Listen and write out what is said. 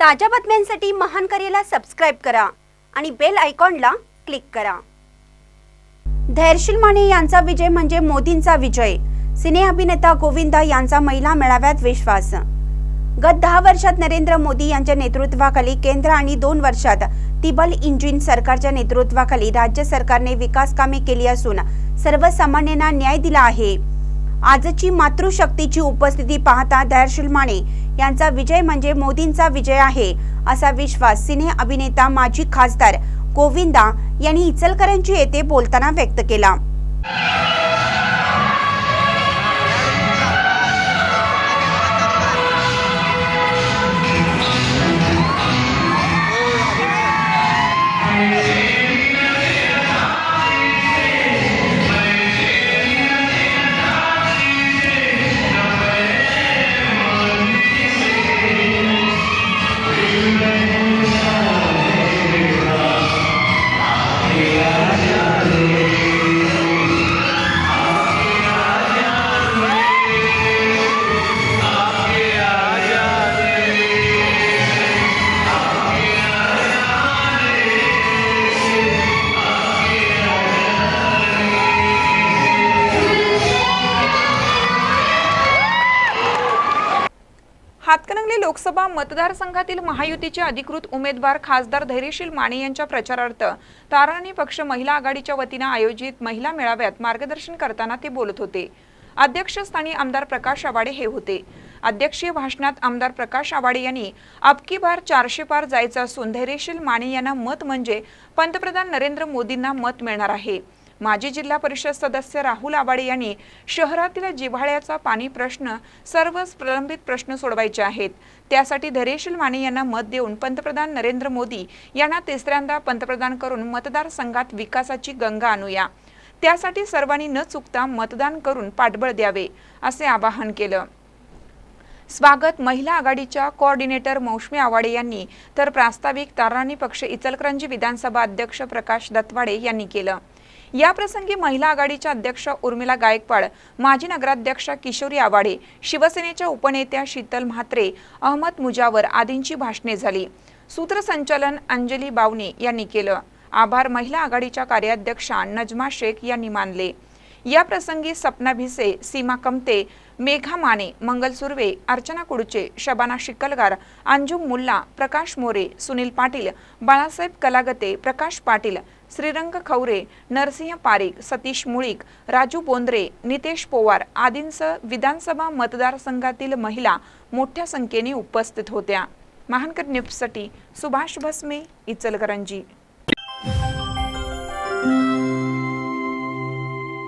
ताज्या बातम्यांसाठी महान करेला सबस्क्राईब करा आणि बेल आयकॉनला क्लिक करा. धैर्यशील माने यांचा विजय म्हणजे मोदींचा विजय. सिने अभिनेता गोविंदा यांचा महिला मेळाव्यात विश्वास. गत दहा वर्षात नरेंद्र मोदी यांच्या नेतृत्वाखाली केंद्र आणि दोन वर्षात तिबल इंजिन सरकारच्या नेतृत्वाखाली राज्य सरकारने विकास कामे केली असून सर्वसामान्यांना न्याय दिला आहे. आजची मातृशक्तीची उपस्थिती पाहता धैर्यशील माने यांचा विजय म्हणजे मोदींचा विजय आहे असा विश्वास सिने अभिनेता माजी खासदार गोविंदा यांनी इचलकरंजी येथे बोलताना व्यक्त केला. हातकणंगले लोकसभा मतदारसंघातील महायुतीचे अधिकृत उमेदवार खासदार धैर्यशील माने यांच्या प्रचारार्थ ताराणी पक्ष महिला आघाडीच्या वतीनं आयोजित महिला मेळाव्यात मार्गदर्शन करताना ते बोलत होते. अध्यक्षस्थानी आमदार प्रकाश आवाडे हे होते. अध्यक्षीय भाषणात आमदार प्रकाश आवाडे यांनी अबकी बार चारशे पार जायचं असून धैर्यशील माने यांना मत म्हणजे पंतप्रधान नरेंद्र मोदींना मत मिळणार आहे. माजी जिल्हा परिषद सदस्य राहुल आबाडे यांनी शहरातील जिव्हाळ्याचा पाणी प्रश्न सर्वच प्रलंबित प्रश्न सोडवायचे आहेत. त्यासाठी धैर्यशील माने यांना मत देऊन पंतप्रधान नरेंद्र मोदी यांना तिसऱ्यांदा पंतप्रधान करून मतदारसंघात विकासाची गंगा आणूया. त्यासाठी सर्वांनी न चुकता मतदान करून पाठबळ द्यावे असे आवाहन केलं. स्वागत महिला आघाडीच्या कोऑर्डिनेटर मौसमी आवाडे यांनी तर प्रास्ताविक ताराणी पक्ष इचलकरंजी विधानसभा अध्यक्ष प्रकाश दत्वाडे यांनी केलं. याप्रसंगी महिला आघाडीच्या अध्यक्ष उर्मिला गायकवाड माजी नगराध्यक्षा किशोरी आवाडे शिवसेनेच्या उपनेत्या शीतल म्हात्रे अहमद मुजावर आदींची भाषणे झाली. सूत्रसंचालन अंजली बावने यांनी केलं. आभार महिला आघाडीच्या कार्याध्यक्षा नजमा शेख यांनी मानले. या प्रसंगी सपना भिसे सीमा कमते मेघा माने मंगल सुर्वे अर्चना कुडचे शबाना शिकलगार अंजुम मुल्ला प्रकाश मोरे सुनील पाटील बाळासाहेब कलागते प्रकाश पाटील श्रीरंग खवरे नरसिंह पारिक सतीश मुळीक राजू बोंद्रे नितेश पोवार आदींसह विधानसभा मतदारसंघातील महिला मोठ्या संख्येने उपस्थित होत्या. महानकर न्यूजसाठी सुभाष भस्मे इचलकरंजी.